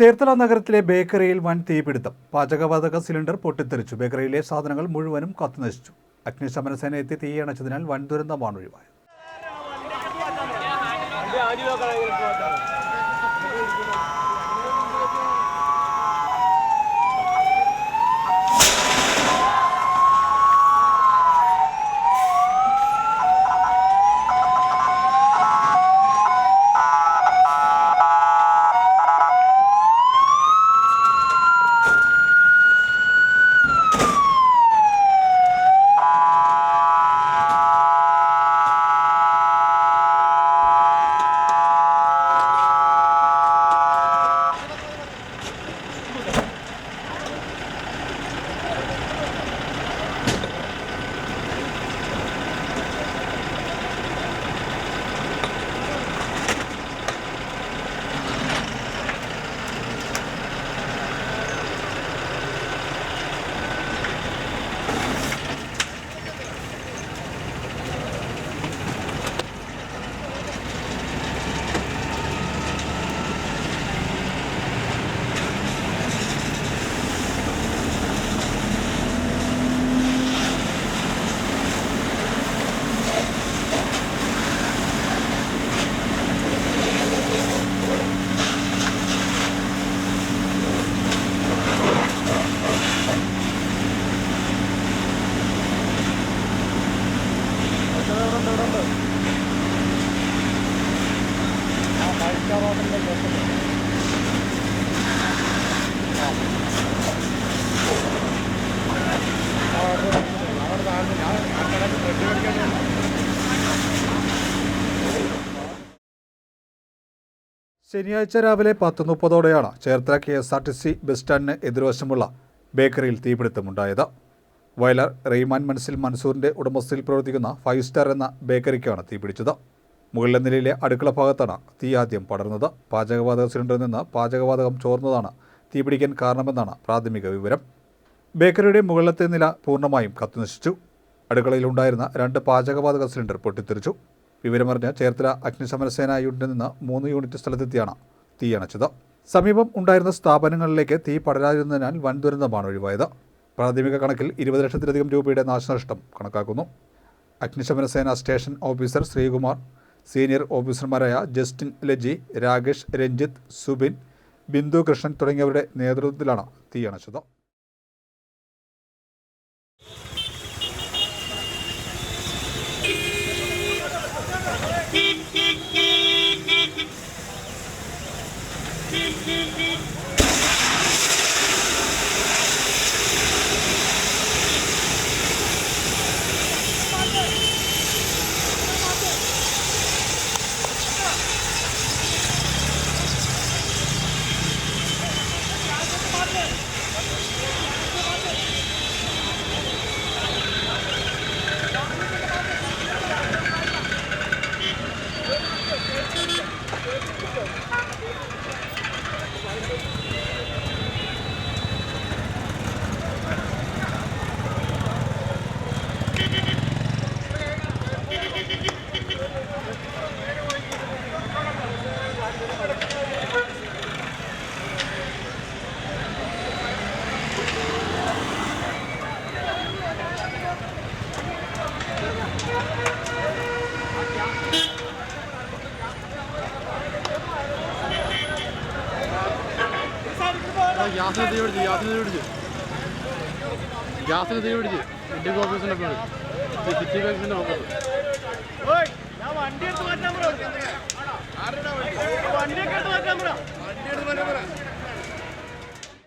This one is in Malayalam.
ചേർത്തല നഗരത്തിലെ ബേക്കറിയിൽ വൻ തീപിടുത്തം. പാചകവാതക സിലിണ്ടർ പൊട്ടിത്തെറിച്ചു. ബേക്കറിയിലെ സാധനങ്ങൾ മുഴുവനും കത്തുനശിച്ചു. അഗ്നിശമന സേന എത്തി തീയണച്ചതിനാൽ വൻ ദുരന്തമാണ് ഒഴിവായത്. ശനിയാഴ്ച രാവിലെ പത്ത് മുപ്പതോടെയാണ് Cherthala K S R T C bus സ്റ്റാൻഡിന് എതിർവശമുള്ള ബേക്കറിയിൽ തീപിടുത്തമുണ്ടായത്. വയലാർ റെയ്മാൻ മൻസിൽ മൻസൂറിന്റെ ഉടമസ്ഥയിൽ പ്രവർത്തിക്കുന്ന ഫൈവ് സ്റ്റാർ എന്ന ബേക്കറിക്കാണ് തീപിടിച്ചത്. മുകളിലെ നിലയിലെ അടുക്കള ഭാഗത്താണ് തീ ആദ്യം പടർന്നത് പാചകവാതക സിലിണ്ടറിൽ നിന്ന് പാചകവാതകം ചോർന്നതാണ്. തീപിടിക്കാൻ കാരണമെന്നാണ് പ്രാഥമിക വിവരം. ബേക്കറിയുടെ മുകളിലത്തെ നില പൂർണമായും കത്തുനശിച്ചു. അടുക്കളയിലുണ്ടായിരുന്ന രണ്ട് പാചകവാതക സിലിണ്ടർ പൊട്ടിത്തെറിച്ചു. വിവരമറിഞ്ഞ് ചേർത്തല അഗ്നിശമന സേനാ യൂണിറ്റിൽ നിന്ന് മൂന്ന് യൂണിറ്റ് സ്ഥലത്തെത്തിയാണ് തീ അണച്ചത്. സമീപം ഉണ്ടായിരുന്ന സ്ഥാപനങ്ങളിലേക്ക് തീ പടരാതിരുന്നതിനാൽ വൻ ദുരന്തമാണ് ഒഴിവായത്. പ്രാഥമിക കണക്കിൽ ഇരുപത് ലക്ഷത്തിലധികം രൂപയുടെ നാശനഷ്ടം കണക്കാക്കുന്നു. അഗ്നിശമന സേന സ്റ്റേഷൻ ഓഫീസർ ശ്രീകുമാർ സീനിയർ ഓഫീസർമാരായ ജസ്റ്റിൻ ലജി രാകേഷ് രഞ്ജിത്ത് സുബിൻ ബിന്ദു കൃഷ്ണൻ തുടങ്ങിയവരുടെ നേതൃത്വത്തിലാണ് തീയണച്ചത്. ഗ്യാസിന് തീ പിടിച്ച് ഗ്യാസിന് തീ പിടിച്ച്. ഗ്യാസിന് തീ പിടിച്ച് ഇന്ത്യൻ ഓഫീസിന്റെ സിറ്റി ബാങ്കിന്റെ ഓഫീസ്